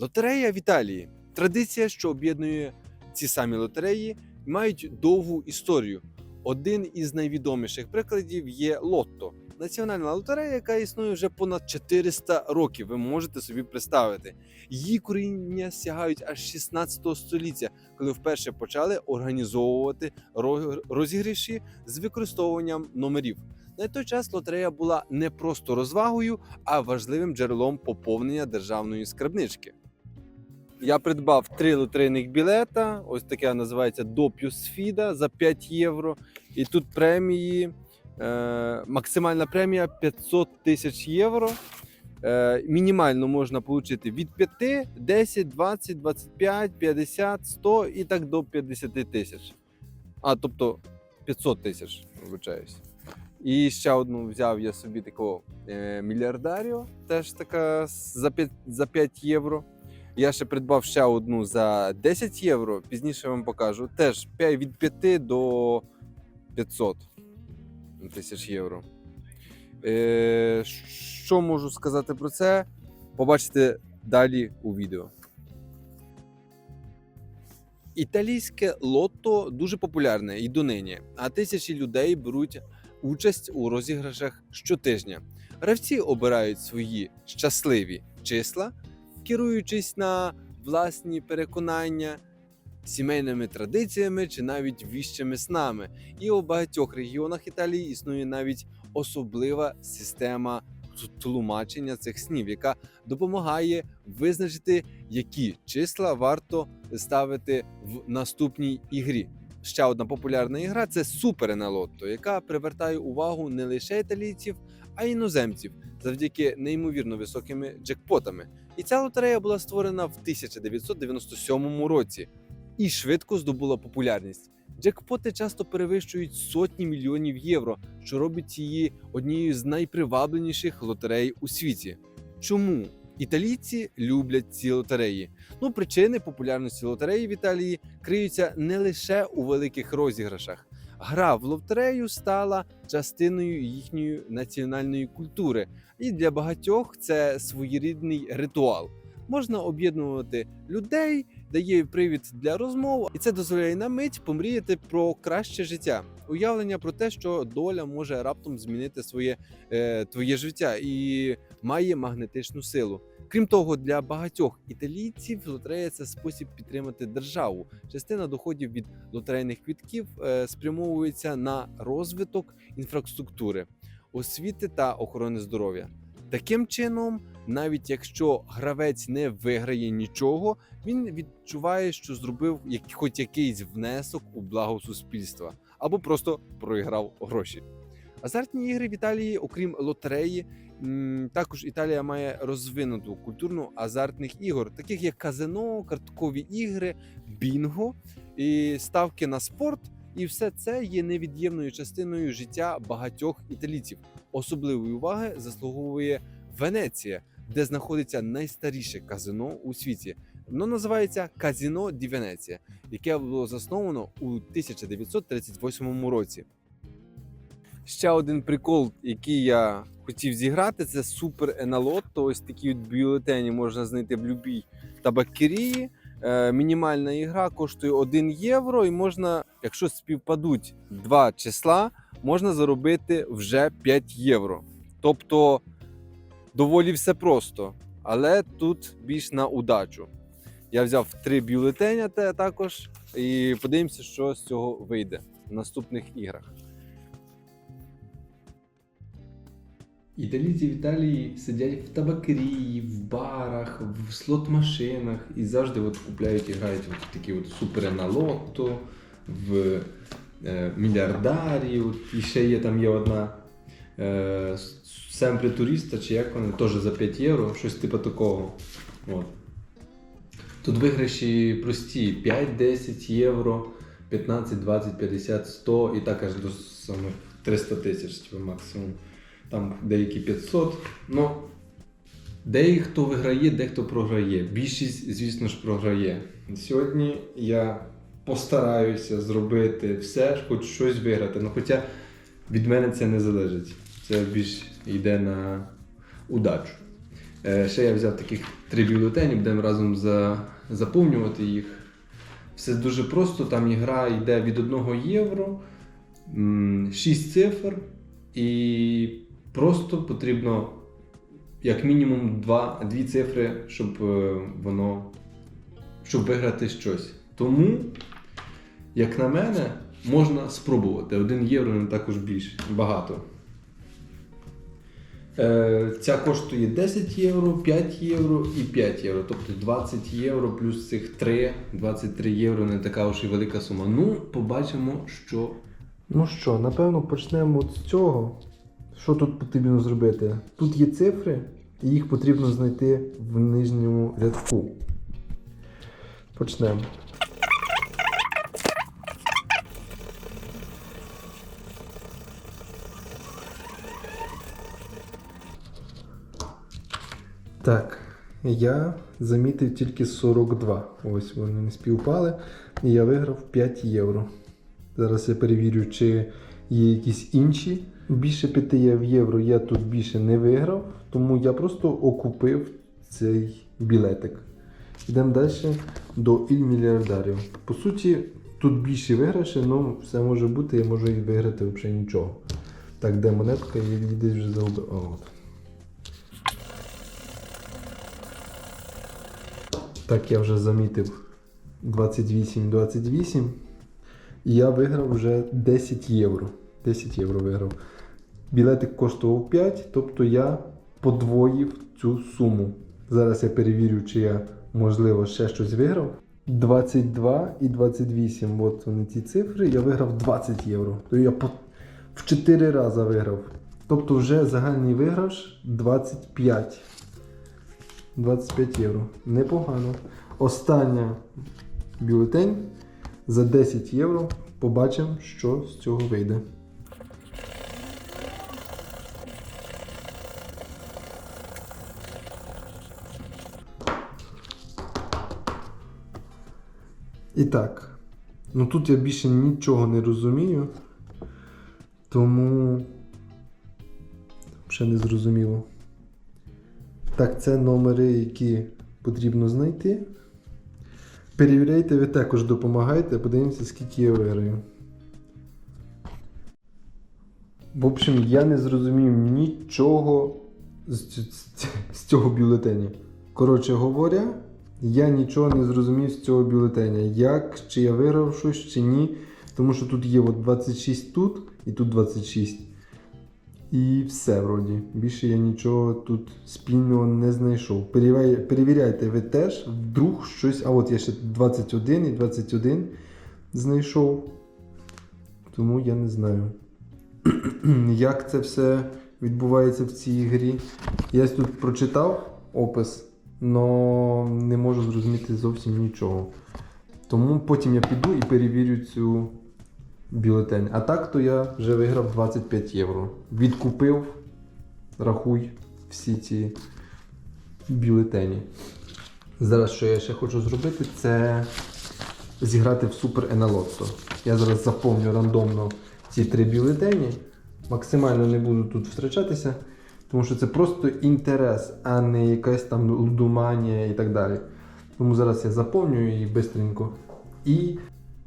Лотерея в Італії традиція, що об'єднує ці самі лотереї, мають довгу історію. Один із найвідоміших прикладів є Лотто. Національна лотерея, яка існує вже понад 400 років. Ви можете собі представити. Її коріння сягають аж 16 століття, коли вперше почали організовувати ро- розіграші з використовуванням номерів. На той час лотерея була не просто розвагою, а важливим джерелом поповнення державної скарбнички. Я придбав три лотерейних білета. Ось таке називається Доп'юс Фіда за 5 євро. І тут премії, е, максимальна премія 500 тисяч євро. Е, мінімально можна отримати від 5, 10, 20, 25, 50, 100 і так до 50 тисяч. А, тобто 500 тисяч, вибачаюсь. І ще одну взяв я собі такого е, мільярдаріо, теж така за 5, за 5 євро. Я ще придбав ще одну за 10 євро. Пізніше вам покажу. Теж від 5 до 500 тисяч євро. Е, що можу сказати про це? Побачите далі у відео. Італійське лотто дуже популярне і донині, а тисячі людей беруть участь у розіграшах щотижня. Гравці обирають свої щасливі числа, керуючись на власні переконання, сімейними традиціями чи навіть віщими снами. І у багатьох регіонах Італії існує навіть особлива система тлумачення цих снів, яка допомагає визначити, які числа варто ставити в наступній ігрі. Ще одна популярна ігра це Супер на лотто, яка привертає увагу не лише італійців, а й іноземців завдяки неймовірно високими джекпотами. І ця лотерея була створена в 1997 році і швидко здобула популярність. Джекпоти часто перевищують сотні мільйонів євро, що робить її однією з найпривабленіших лотерей у світі. Чому італійці люблять ці лотереї? Ну, причини популярності лотереї в Італії криються не лише у великих розіграшах. Гра в лотерею стала частиною їхньої національної культури, і для багатьох це своєрідний ритуал. Можна об'єднувати людей, дає привід для розмов, і це дозволяє на мить помріяти про краще життя. Уявлення про те, що доля може раптом змінити своє е, твоє життя і має магнетичну силу. Крім того, для багатьох італійців лотерея це спосіб підтримати державу. Частина доходів від лотерейних квітків е, спрямовується на розвиток інфраструктури, освіти та охорони здоров'я. Таким чином, навіть якщо гравець не виграє нічого, він відчуває, що зробив хоч якийсь внесок у благо суспільства або просто проіграв гроші. Азартні ігри в Італії, окрім лотереї, також Італія має розвинуту культурну азартних ігор, таких як казино, карткові ігри, бінго і ставки на спорт. І все це є невід'ємною частиною життя багатьох італійців. Особливої уваги заслуговує Венеція, де знаходиться найстаріше казино у світі. Воно називається Казіно Ді Венеція, яке було засновано у 1938 році. Ще один прикол, який я хотів зіграти, це супер еналотто. Ось такі от бюлетені можна знайти в будь-якій табакерії. Е, мінімальна ігра коштує 1 євро, і можна, якщо співпадуть два числа, можна заробити вже 5 євро. Тобто доволі все просто, але тут більш на удачу. Я взяв три бюлетеня також і подивимося, що з цього вийде в наступних іграх. Італійці в Італії сидять в табакерії, в барах, в слот-машинах і завжди от купляють і грають от такі от супери на лотто, в е, мільярдарі. От, і ще є там є одна е, семпри туриста, чи як вона, теж за 5 євро, щось типу такого. От. Тут виграші прості: 5, 10 євро, 15, 20, 50, 100 і так аж до самих 300 тисяч максимум там деякі 500. Ну, дехто виграє, дехто програє. Більшість, звісно ж, програє. Сьогодні я постараюся зробити все, хоч щось виграти. Ну, хоча від мене це не залежить. Це більш йде на удачу. Е, Ще я взяв таких три бюлетені, будемо разом за, заповнювати їх. Все дуже просто, там ігра йде від 1 євро, 6 цифр, і просто потрібно як мінімум 2, 2 цифри, щоб е, воно щоб виграти щось. Тому, як на мене, можна спробувати. 1 євро не також більше, багато. Е, Ця коштує 10 євро, 5 євро і 5 євро. Тобто 20 євро плюс цих 3, 23 євро не така уж і велика сума. Ну, побачимо, що. Ну що, напевно, почнемо з цього. Що тут потрібно зробити? Тут є цифри, і їх потрібно знайти в нижньому рядку. Почнемо. Так, я замітив тільки 42. Ось вони не співпали. І я виграв 5 євро. Зараз я перевірю, чи є якісь інші. Більше 5 євро я тут більше не виграв, тому я просто окупив цей білетик. Йдемо далі до Іль мільярдарів. По суті, тут більше виграші, але все може бути, я можу і виграти взагалі нічого. Так, де монетка, я її десь вже загубив. От. Так, я вже замітив 28-28. І я виграв вже 10 євро. 10 євро виграв. Білетик коштував 5, тобто я подвоїв цю суму. Зараз я перевірю, чи я, можливо, ще щось виграв. 22 і 28. От вони ці цифри. Я виграв 20 євро. То я в 4 рази виграв. Тобто вже загальний виграш 25. 25 євро. Непогано. Остання бюлетень за 10 євро. Побачимо, що з цього вийде. І так. Ну тут я більше нічого не розумію. Тому. Ще не зрозуміло. Так, це номери, які потрібно знайти. Перевіряйте, ви також допомагайте, подивимося, скільки я виграю. В общем, я не зрозумів нічого з, з, з цього бюлетеня. Коротше говоря, я нічого не зрозумів з цього бюлетеня. Як, чи я виграв щось, чи ні. Тому що тут є от 26 тут і тут 26. І все вроді. Більше я нічого тут спільного не знайшов. Перевіряйте ви теж, вдруг щось. А от я ще 21 і 21 знайшов. Тому я не знаю. Як це все відбувається в цій грі. Я тут прочитав опис, але не можу зрозуміти зовсім нічого. Тому потім я піду і перевірю цю бюлетень. А так то я вже виграв 25 євро. Відкупив, рахуй всі ці бюлетені. Зараз, що я ще хочу зробити, це зіграти в Супер Еналотто. Я зараз заповню рандомно ці три бюлетені. Максимально не буду тут втрачатися, тому що це просто інтерес, а не якась там лудоманія і так далі. Тому зараз я заповнюю її швидко. І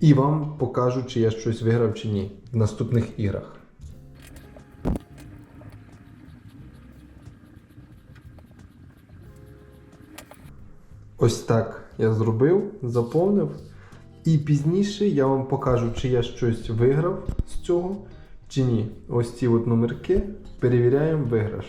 і вам покажу, чи я щось виграв чи ні в наступних іграх. Ось так я зробив, заповнив. І пізніше я вам покажу, чи я щось виграв з цього, чи ні. Ось ці от номерки перевіряємо виграш.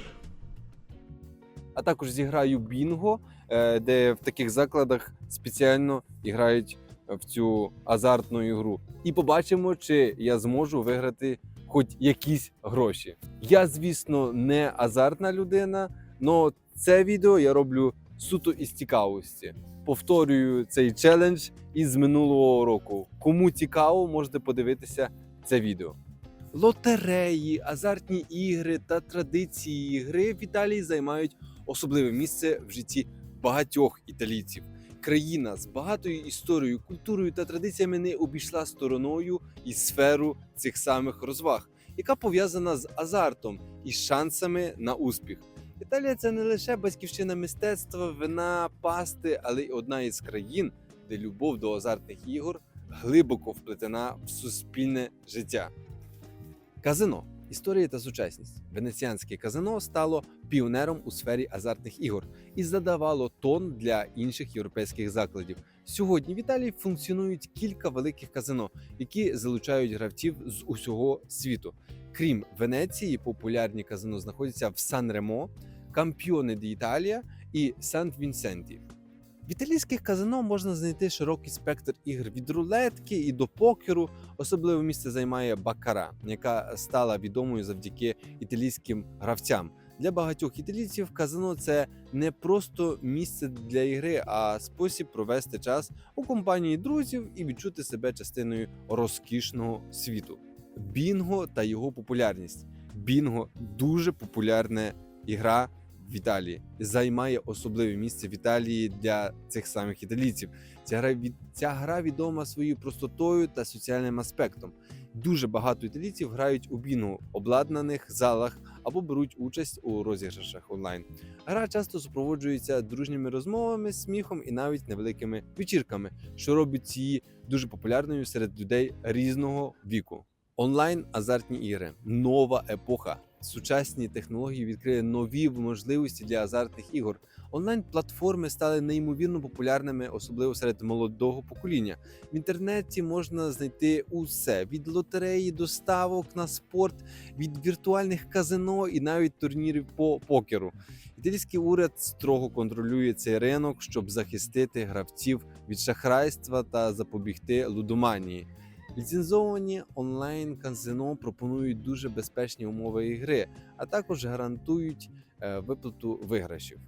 а також зіграю бінго, е, де в таких закладах спеціально грають в цю азартну ігру. І побачимо, чи я зможу виграти хоч якісь гроші. Я, звісно, не азартна людина, але це відео я роблю суто із цікавості. Повторюю цей челендж із минулого року. Кому цікаво, можете подивитися це відео. Лотереї, азартні ігри та традиції гри в Італії займають особливе місце в житті багатьох італійців. Країна з багатою історією, культурою та традиціями не обійшла стороною і сферу цих самих розваг, яка пов'язана з азартом і шансами на успіх. Італія це не лише батьківщина мистецтва, вина, пасти, але й одна із країн, де любов до азартних ігор глибоко вплетена в суспільне життя. Казино. Історія та сучасність. Венеціанське казино стало піонером у сфері азартних ігор і задавало тон для інших європейських закладів. Сьогодні в Італії функціонують кілька великих казино, які залучають гравців з усього світу. Крім Венеції, популярні казино знаходяться в Сан-Ремо, Кампіоне Італія і Сант-Вінсенті. В італійських казино можна знайти широкий спектр ігр від рулетки і до покеру. Особливе місце займає Бакара, яка стала відомою завдяки італійським гравцям. Для багатьох італійців казино це не просто місце для ігри, а спосіб провести час у компанії друзів і відчути себе частиною розкішного світу. Бінго та його популярність. Бінго дуже популярна ігра в Італії. Займає особливе місце в Італії для цих самих італійців. Ця гра від ця гра відома своєю простотою та соціальним аспектом. Дуже багато італійців грають у бінго, обладнаних залах або беруть участь у розіграшах онлайн. Гра часто супроводжується дружніми розмовами, сміхом і навіть невеликими вечірками, що робить її дуже популярною серед людей різного віку. Онлайн азартні ігри нова епоха. Сучасні технології відкрили нові можливості для азартних ігор. Онлайн-платформи стали неймовірно популярними, особливо серед молодого покоління. В інтернеті можна знайти усе: від лотереї до ставок на спорт, від віртуальних казино і навіть турнірів по покеру. Італійський уряд строго контролює цей ринок, щоб захистити гравців від шахрайства та запобігти лудоманії. Ліцензовані онлайн казино пропонують дуже безпечні умови ігри, а також гарантують е, виплату виграшів.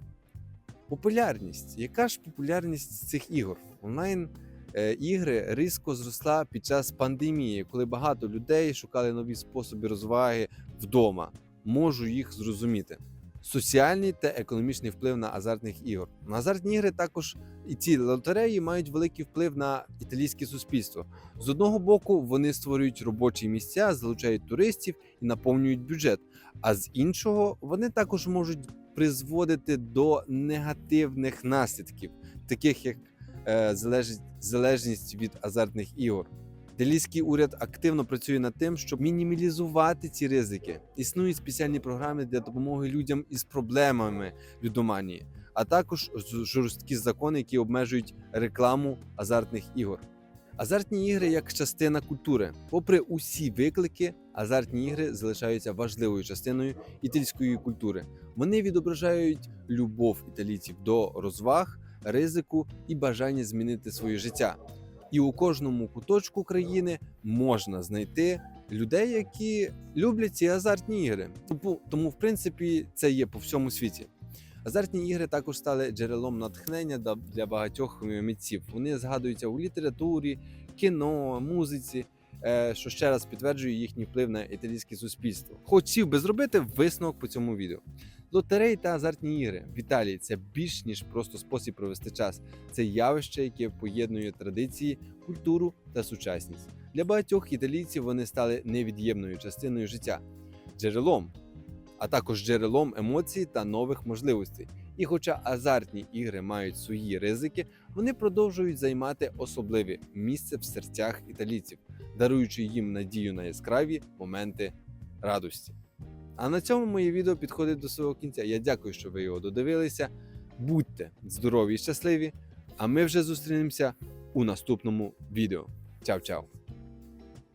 Популярність. Яка ж популярність цих ігор? Онлайн е, ігри різко зросла під час пандемії, коли багато людей шукали нові способи розваги вдома. Можу їх зрозуміти. Соціальний та економічний вплив на азартних ігор. На азартні ігри також і ці лотереї мають великий вплив на італійське суспільство. З одного боку, вони створюють робочі місця, залучають туристів і наповнюють бюджет. А з іншого, вони також можуть призводити до негативних наслідків, таких як е, залежність від азартних ігор. Італійський уряд активно працює над тим, щоб мінімалізувати ці ризики. Існують спеціальні програми для допомоги людям із проблемами людоманії, а також жорсткі закони, які обмежують рекламу азартних ігор. Азартні ігри як частина культури. Попри усі виклики, азартні ігри залишаються важливою частиною італійської культури. Вони відображають любов італійців до розваг, ризику і бажання змінити своє життя. І у кожному куточку країни можна знайти людей, які люблять ці азартні ігри. Тому, тому в принципі, це є по всьому світі. Азартні ігри також стали джерелом натхнення для багатьох е, митців. Вони згадуються у літературі, кіно, музиці, е, що ще раз підтверджує їхній вплив на італійське суспільство. Хотів би зробити висновок по цьому відео. Лотереї та азартні ігри в Італії це більш ніж просто спосіб провести час. Це явище, яке поєднує традиції, культуру та сучасність. Для багатьох італійців вони стали невід'ємною частиною життя, джерелом, а також джерелом емоцій та нових можливостей. І хоча азартні ігри мають свої ризики, вони продовжують займати особливе місце в серцях італійців, даруючи їм надію на яскраві моменти радості. А на цьому моє відео підходить до свого кінця. Я дякую, що ви його додивилися. Будьте здорові і щасливі! А ми вже зустрінемося у наступному відео. Чао-чао!